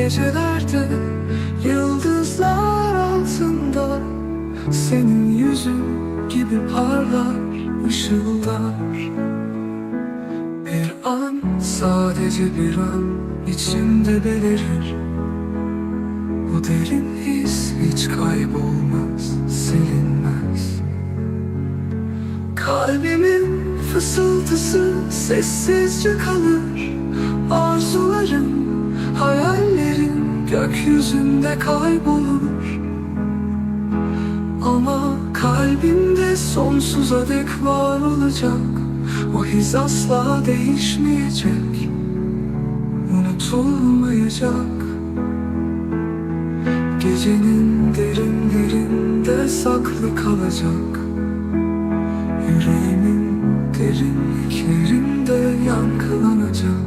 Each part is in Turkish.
gecelerde yıldızlar altında Senin yüzün gibi parlar ışıldar. Bir an sadece bir an içimde belirir. Bu derin his hiç kaybolmaz silinmez. Kalbimin fısıltısı sessizce kalır Arzularım, hayallerim gökyüzünde kaybolur. Ama kalbimde sonsuza dek var olacak. O his asla değişmeyecek. Unutulmayacak. Gecenin derinlerinde saklı kalacak. Yüreğimin derinliklerinde yankılanacak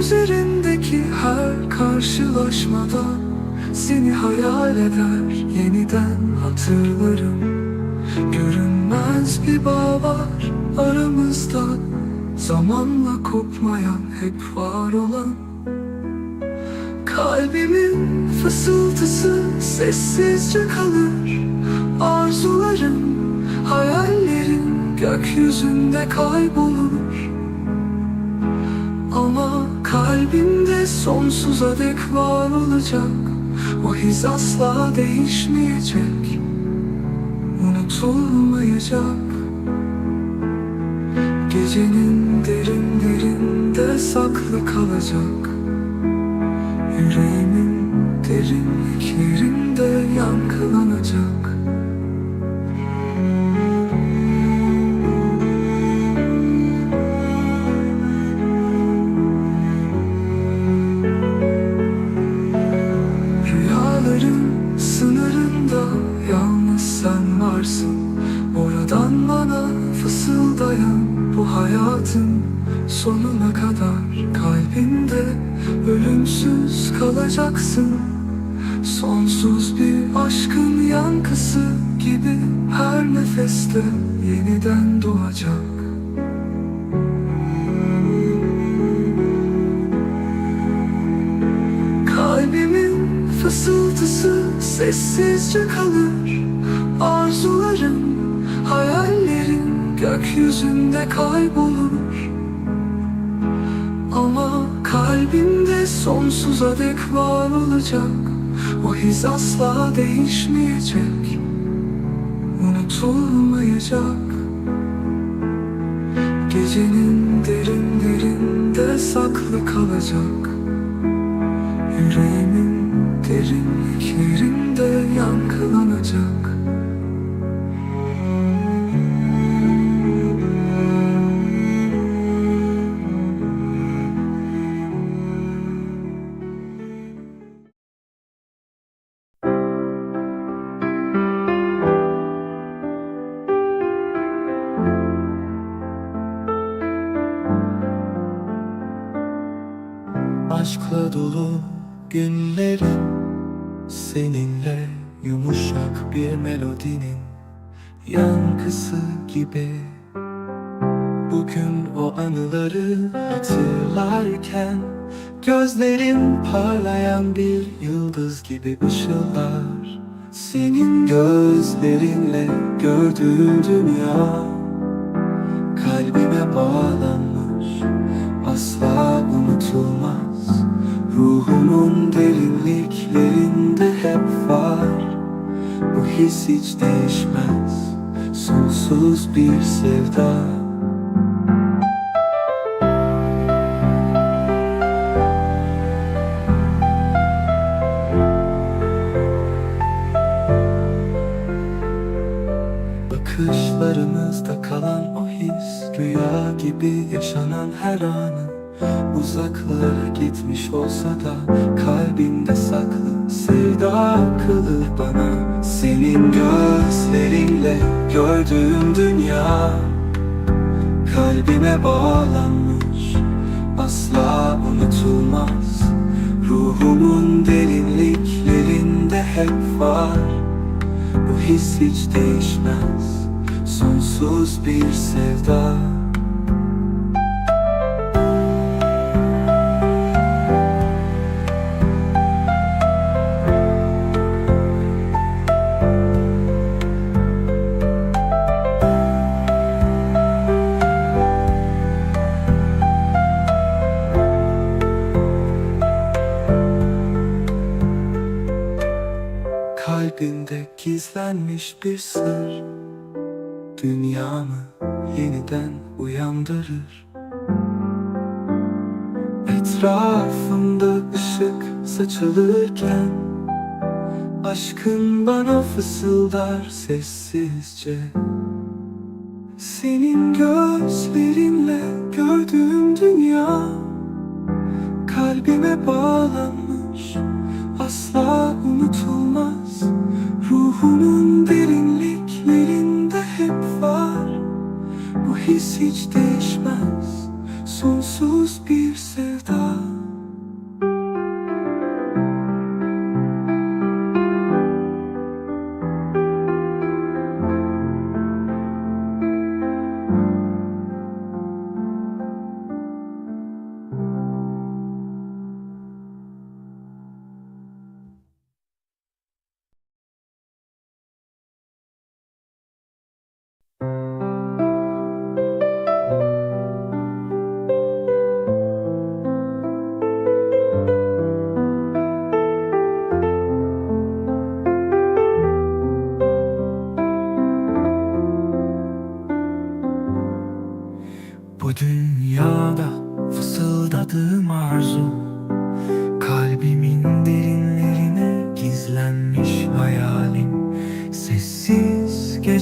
üzerindeki her karşılaşmada Seni hayal eder, yeniden hatırlarım. Görünmez bir bağ var aramızda Zamanla kopmayan, hep var olan. Kalbimin fısıltısı sessizce kalır Arzularım, hayallerim gökyüzünde kaybolur. Ama kalbimde sonsuza dek var olacak. O his asla değişmeyecek. Unutulmayacak. Gecenin derinlerinde saklı kalacak. Yüreğimin derinliklerinde yankılanacak yankısı gibi her nefeste yeniden doğacak. Kalbimin fısıltısı sessizce kalır. Arzularım, hayallerim gökyüzünde kaybolur. Ama kalbimde sonsuza dek var olacak O his asla değişmeyecek. Unutulmayacak. Gecenin derinlerinde saklı kalacak. Yüreğimin derinliklerinde yankılanacak günlerim Seninle yumuşak bir melodinin Yankısı gibi. Bugün o anıları hatırlarken Gözlerim parlayan bir yıldız gibi ışıldar Senin gözlerinle gördüğüm dünya. Kalbime bağlanmış Ruhumun derinliklerinde hep var. Bu his hiç değişmez. Sonsuz bir sevda. Bakışlarımızda kalan o his Rüya gibi yaşanan her anı Uzaklara gitmiş olsa da Kalbimde saklı sevda kılır bana. Senin gözlerinle gördüğüm dünya Kalbime bağlanmış. Asla unutulmaz. Ruhumun derinliklerinde hep var. Bu his hiç değişmez. Sonsuz bir sevda bir sır. Dünyamı yeniden uyandırır. Etrafımda ışık saçılırken Aşkın bana fısıldar sessizce. Senin gözlerinle gördüğüm dünya Kalbime bağlanmış asla unutulmaz Ruhumun derinliklerinde hep var. Bu his hiç değişmez. Sonsuz bir sevda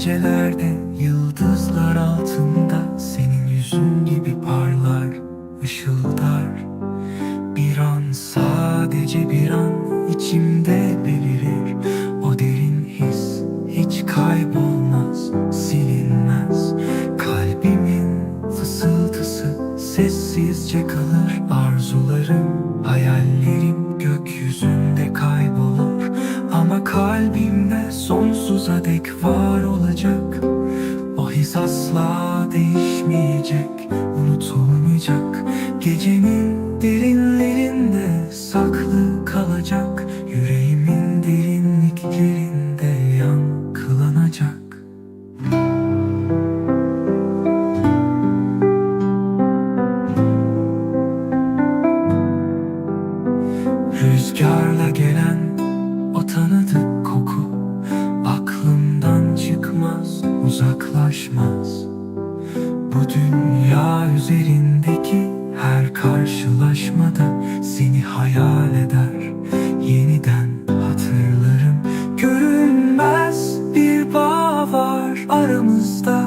gecelerde yıldızlar altında Senin yüzün gibi parlar, ışıldar. Bir an sadece bir an içimde belirir. O derin his hiç kaybolmaz, silinmez. Kalbimin fısıltısı sessizce kalır. Arzularım, hayallerim gökyüzünde kaybolur Ama kalbimde sonsuza dek var olacak aramızda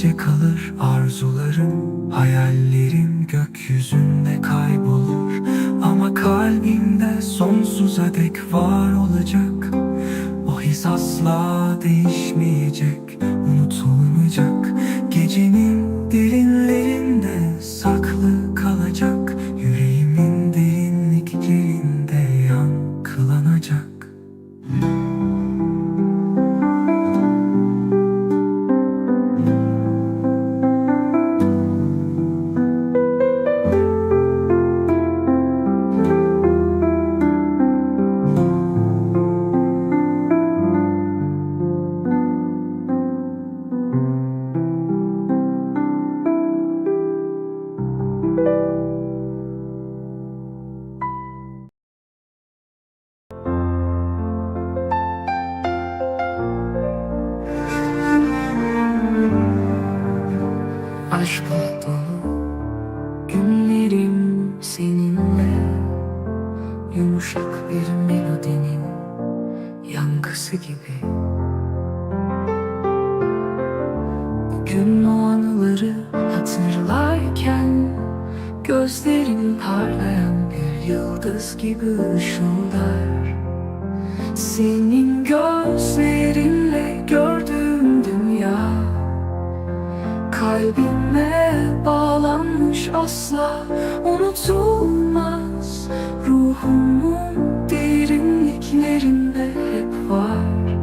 sessizce kalır arzularım yıldız gibi ışıldar Senin gözlerinle gördüğüm dünya. Kalbime bağlanmış asla unutulmaz. Ruhumun derinliklerinde hep var.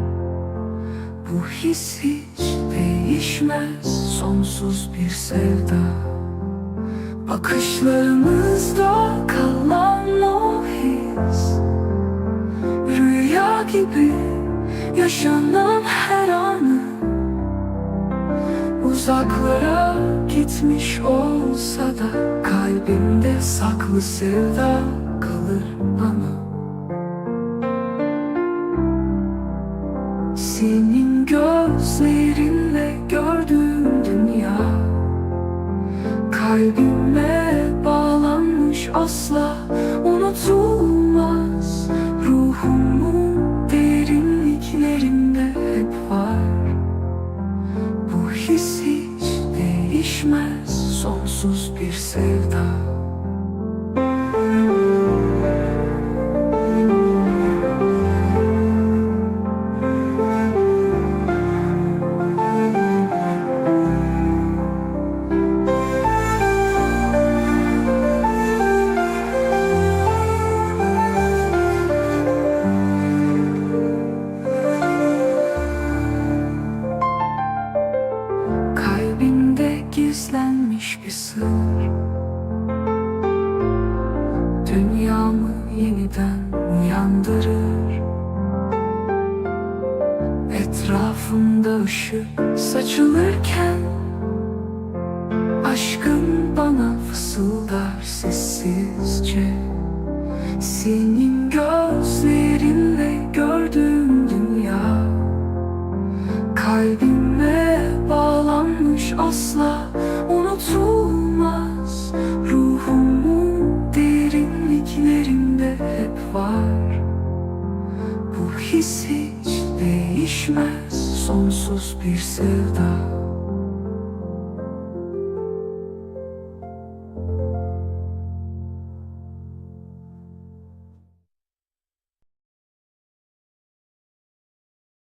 Bu his hiç değişmez. Sonsuz bir sevda Bakışlarımızda kalan o his. Rüya gibi yaşanan her anı. Uzaklara gitmiş olsa da Kalbimde saklı sevda kalır bana. Senin gözlerinle Kalbime bağlanmış asla unutulmaz. Ruhumun Dünyamı yeniden uyandırır. Etrafımda ışık saçılırken Aşkın bana fısıldar sessizce. Senin